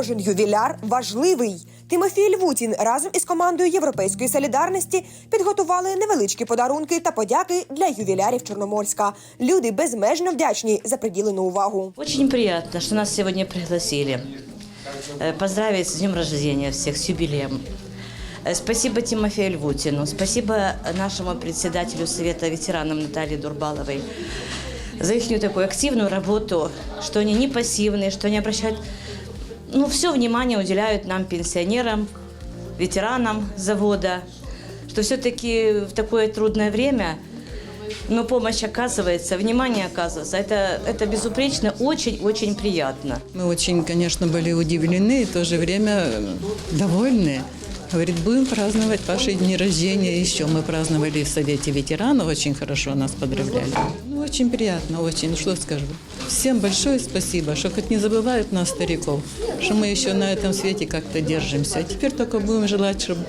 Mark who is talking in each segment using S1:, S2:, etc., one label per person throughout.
S1: Кожен ювіляр важливий. Тимофій Львутін разом із командою Європейської солідарності підготували невеличкі подарунки та подяки для ювілярів Чорноморська. Люди безмежно вдячні за приділену увагу.
S2: Очень приятно, что нас сегодня пригласили. Э, Поздравить с днем рождения всех, с юбилеем. Э, Спасибо Тимофею Львутину, спасибо нашему председателю Совета ветеранам Наталье Дурбаловой за их такую активную работу, что они не пассивные, что они обращают, ну, все внимание уделяют нам, пенсионерам, ветеранам завода, что все-таки в такое трудное время но помощь оказывается, внимание оказывается. Это, это безупречно, очень-очень приятно.
S3: Мы очень, конечно, были удивлены и в то же время э, довольны. Говорит, будем праздновать ваши дни рождения еще. Мы праздновали в Совете ветеранов, очень хорошо нас поздравляли. Ну, очень приятно, очень, что скажу. Всем большое спасибо, что хоть не забывают нас, стариков, что мы еще на этом свете как-то держимся. А теперь только будем желать, чтобы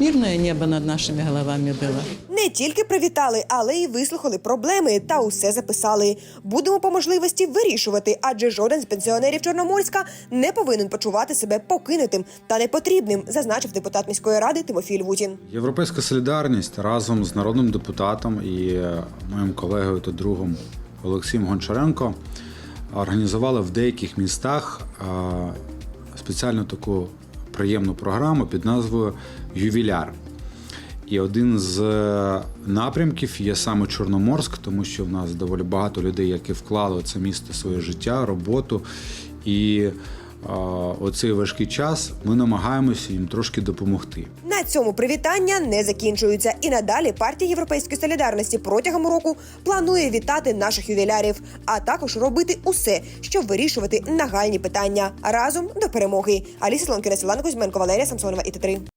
S3: мирное небо над нашими головами было.
S1: Не тільки привітали, але й вислухали проблеми та усе записали. Будемо по можливості вирішувати, адже жоден з пенсіонерів Чорноморська не повинен почувати себе покинутим та непотрібним, зазначив депутат міської ради Тимофій Львутін.
S4: Європейська солідарність разом з народним депутатом і е, моїм колегою та другом Олексієм Гончаренко організували в деяких містах е, спеціальну таку приємну програму під назвою Ювіляр. І один з е, напрямків є саме Чорноморськ, тому що в нас доволі багато людей, які вклали це місто своє життя, роботу. І оцей важкий час ми намагаємося їм трошки допомогти.
S1: На цьому привітання не закінчуються. І надалі партія Європейської солідарності протягом року планує вітати наших ювілярів, а також робити усе, щоб вирішувати нагальні питання разом до перемоги. Аліса Лонкіна Сілана Кузьменко, Валерія Самсонова і Т3.